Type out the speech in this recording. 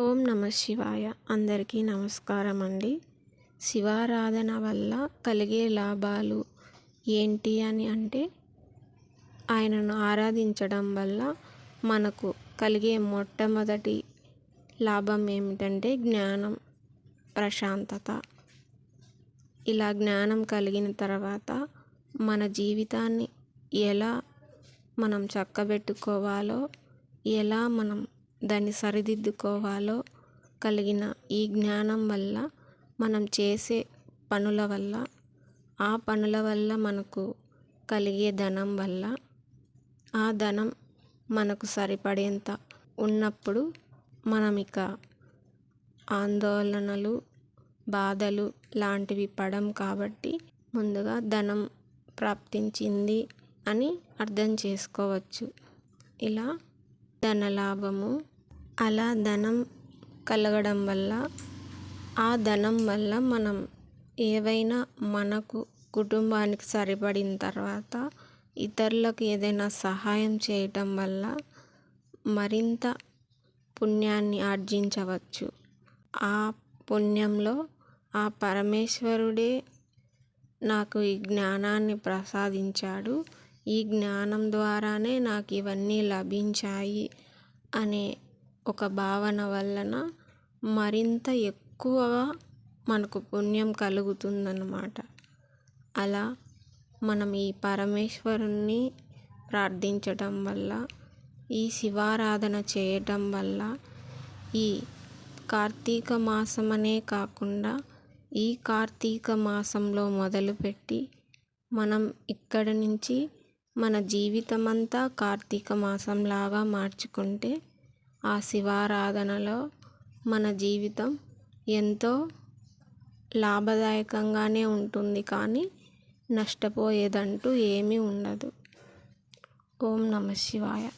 ఓం నమ శివాయ. అందరికీ నమస్కారం అండి శివారాధన వల్ల కలిగే లాభాలు ఏంటి అని అంటే ఆయనను ఆరాధించడం వల్ల మనకు కలిగే మొట్టమొదటి లాభం ఏమిటంటే జ్ఞానం ప్రశాంతత. ఇలా జ్ఞానం కలిగిన తర్వాత మన జీవితాన్ని ఎలా మనం చక్కబెట్టుకోవాలో ఎలా మనం దాన్ని సరిదిద్దుకోవాలో కలిగిన ఈ జ్ఞానం వల్ల మనం చేసే పనుల వల్ల ఆ పనుల వల్ల మనకు కలిగే ధనం వల్ల ఆ ధనం మనకు సరిపడేంత ఉన్నప్పుడు మనం ఇక ఆందోళనలు బాధలు లాంటివి పడం కాబట్టి ముందుగా ధనం ప్రాప్తించింది అని అర్థం చేసుకోవచ్చు. ఇలా ధనలాభము అలా ధనం కలగడం వల్ల ఆ ధనం వల్ల మనం ఏవైనా మనకు కుటుంబానికి సరిపడిన తర్వాత ఇతరులకు ఏదైనా సహాయం చేయటం వల్ల మరింత పుణ్యాన్ని ఆర్జించవచ్చు. ఆ పుణ్యంలో ఆ పరమేశ్వరుడే నాకు ఈ జ్ఞానాన్ని ప్రసాదించాడు. ఈ జ్ఞానం ద్వారానే నాకు ఇవన్నీ లభించాయి అనే ఒక భావన వలన మరింత ఎక్కువగా మనకు పుణ్యం కలుగుతుందన్నమాట. అలా మనం ఈ పరమేశ్వరుణ్ణి ప్రార్థించటం వల్ల ఈ శివారాధన చేయటం వల్ల ఈ కార్తీక మాసం అనే కాకుండా ఈ కార్తీక మాసంలో మొదలుపెట్టి మనం ఇక్కడ నుంచి మన జీవితం అంతా కార్తీక మాసంలాగా మార్చుకుంటే ఆ శివారాధనలో మన జీవితం ఎంతో లాభదాయకంగానే ఉంటుంది కానీ నష్టపోయేదంటూ ఏమీ ఉండదు. ఓం నమ శివాయ.